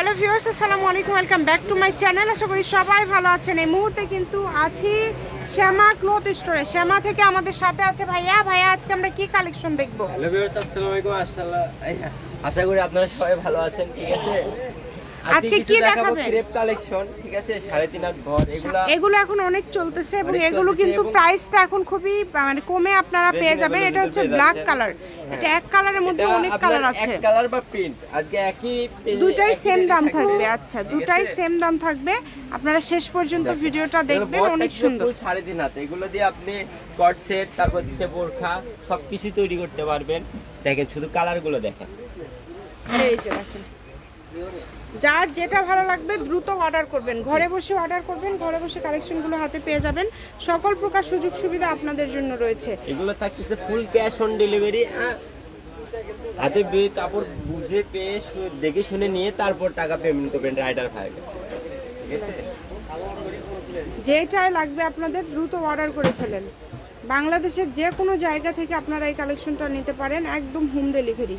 Hello viewers আসসালামু আলাইকুম welcome back to my channel আশা করি সবাই ভালো আছেন। এই মুহূর্তে কিন্তু আছি শ্যামা ক্লথ স্টোরে শ্যামা থেকে আমাদের সাথে আছে ভাইয়া। ভাইয়া, আজকে আমরা কি কালেকশন দেখব? হ্যালো ভিউয়ার্স আসসালামু আলাইকুম। আশা করি আপনারা সবাই ভালো আছেন, ঠিক আছে? আজকে কি দেখাবো? দেখাবেন? ক্রেপ কালেকশন ঠিক আছে? সাড়ে তিন হাত ঘর এগুলা এগুলো এখন অনেক চলতেছে এবং এগুলো কিন্তু প্রাইসটা এখন খুবই মানে কমে আপনারা পেয়ে যাবেন। এটা হচ্ছে ব্ল্যাক কালার এটা এক কালারের মধ্যে অনেক কালার এক আছে। কালার বা প্রিন্ট আজকে একই দুটাই সেম দাম থাকবে। আচ্ছা দুটাই সেম দাম থাকবে। আপনারা শেষ পর্যন্ত ভিডিওটা দেখবেন অনেক সুন্দর। সাড়ে তিন হাত। এগুলো দিয়ে আপনি কট সেট তারপর হচ্ছে বোরখা সবকিছু তৈরি করতে পারবেন। দেখেন শুধু কালারগুলো দেখেন। এই যে দেখেন। যার যেটা ভালো লাগবে দ্রুত অর্ডার করবেন। ঘরে বসে অর্ডার করবেন ঘরে বসে কালেকশনগুলো হাতে পেয়ে যাবেন। সকল প্রকার সুযোগ সুবিধা আপনাদের জন্য রয়েছে। এগুলো থাকতেছে ফুল ক্যাশ অন ডেলিভারি হাতে কাপড় বুঝে পেয়ে দেখে শুনে নিয়ে তারপর টাকা পেমেন্ট করবেন রাইডার ঠিক আছে? যেটাই লাগবে আপনাদের দ্রুত অর্ডার করে ফেলেন। বাংলাদেশের যে কোনো জায়গা থেকে আপনারা এই কালেকশনটা নিতে পারেন একদম হোম ডেলিভারি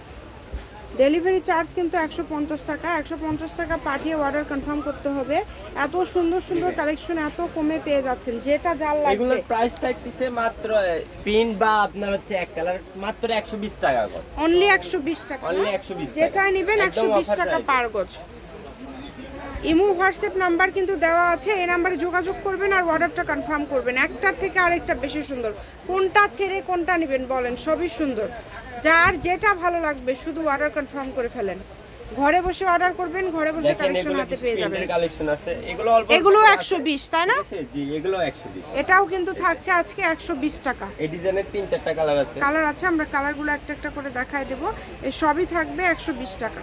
ডেলিভারি চার্জ কিন্তু একশো পঞ্চাশ টাকা। একশো পঞ্চাশ টাকা পাঠিয়ে অর্ডার কনফার্ম করতে হবে। এত সুন্দর সুন্দর কালেকশন এত কমে পেয়ে যাচ্ছেন যেটা যার লাগবে। এগুলোর প্রাইস থাকতেছে মাত্র প্রিন্ট বা আপনার হচ্ছে এক কালার মাত্র একশো বিশ টাকা অনলি একশো বিশ টাকা। না? 120 টাকা। যেটা নেবেন একশো বিশ টাকা পার গজ। ইমো হোয়াটসঅ্যাপ নাম্বার কিন্তু দেওয়া আছে এই নাম্বারে যোগাযোগ করবেন আর অর্ডারটা কনফার্ম করবেন। একটার থেকে আরেকটা বেশি সুন্দর। কোনটা ছেড়ে কোনটা নেবেন বলেন সবই সুন্দর। যার যেটা ভালো লাগবে শুধু অর্ডার কনফার্ম করে ফেলেন। ঘরে বসে অর্ডার করবেন ঘরে বসে কালেকশন হাতে পেয়ে যাবেন। কালেকশন আছে। এগুলো অল্প এগুলো অল্প একশো আছে। বিশ তাই না? জি এগুলো একশো বিশ। এটাও কিন্তু থাকছে আজকে একশো বিশ টাকা। এই ডিজাইনের তিন চারটা কালার আছে। কালার আছে আমরা কালারগুলো একটা একটা করে দেখাই দেবো। এই সবই থাকবে একশো বিশ টাকা।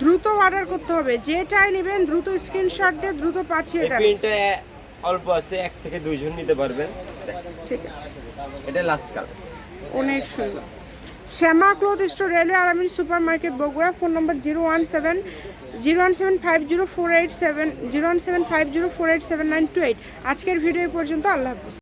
দ্রুত অর্ডার করতে হবে। যেটাই নেবেন দ্রুত স্ক্রিনশট দিয়ে দ্রুত পাঠিয়ে এই দেবেন প্রিন্টে অল্প আছে এক থেকে দুইজন নিতে পারবেন। ঠিক আছে। এটা লাস্ট কালার অনেক সুন্দর। Shyama cloth store railway আরামিন supermarket Bogura phone number zero one seven zero one seven five zero four eight seven zero one seven five zero four eight seven nine two eight. আজকের video পর্যন্ত আল্লাহ হাফিজ।